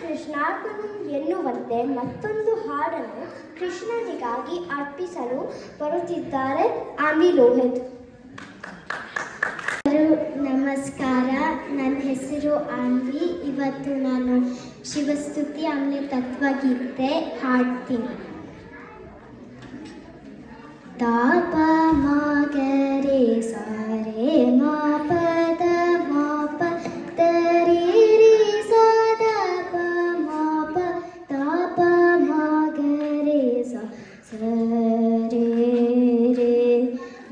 ಕೃಷ್ಣಾರ್ಪಣಂ ಎನ್ನುವಂತೆ ಮತ್ತೊಂದು ಹಾಡನ್ನು ಕೃಷ್ಣನಿಗಾಗಿ ಅರ್ಪಿಸಲು ಬರುತ್ತಿದ್ದಾರೆ ಆಮಿ ಲೋಹಿತ್ ನಮಸ್ಕಾರ. ನನ್ನ ಹೆಸರು ಆನ್ವಿ ಇವತ್ತು ನಾನು ಶಿವಸ್ತುತಿ ಆಮೇಲೆ ತತ್ವಗೀತೆ ಹಾಡ್ತೀನಿ. ತಾಪ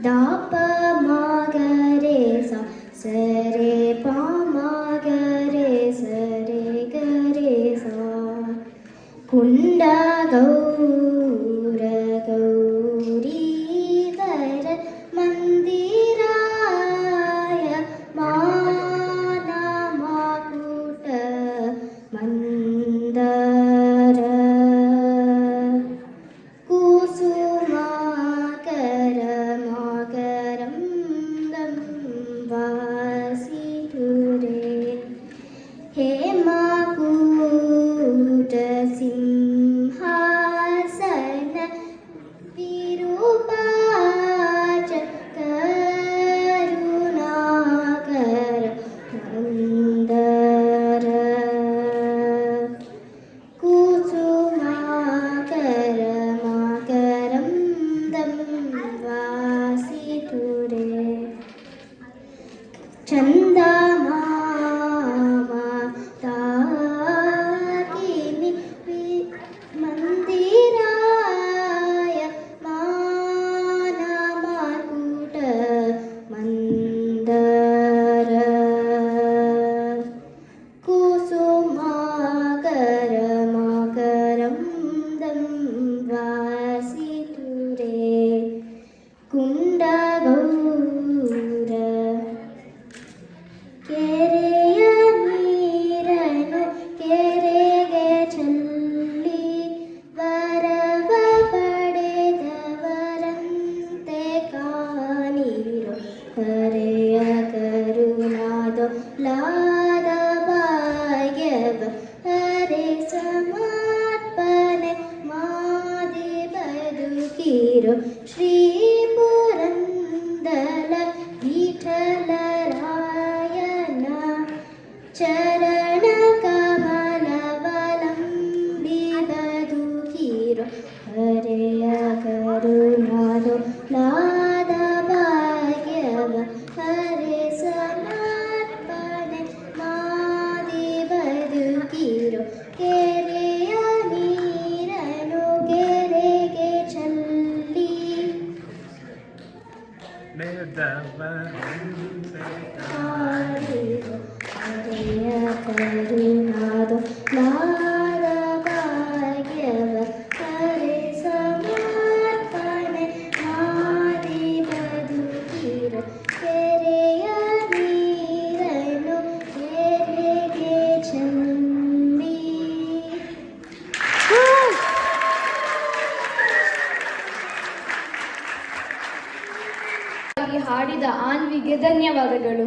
தாப மாகரேசா சரே பா மாகரே சரே கரேசா குண்ட கௌர கௌரி தர மந்திராய மானாமா கூட்ட மந்த 真的 यव हरे समात्पन मा देवदु कीरो श्रीपुरन्दल विठलरायन चरण हरे Devan Devan ಆಗಿ ಹಾಡಿದ ಆನ್ವಿಗೆ ಧನ್ಯವಾದಗಳು.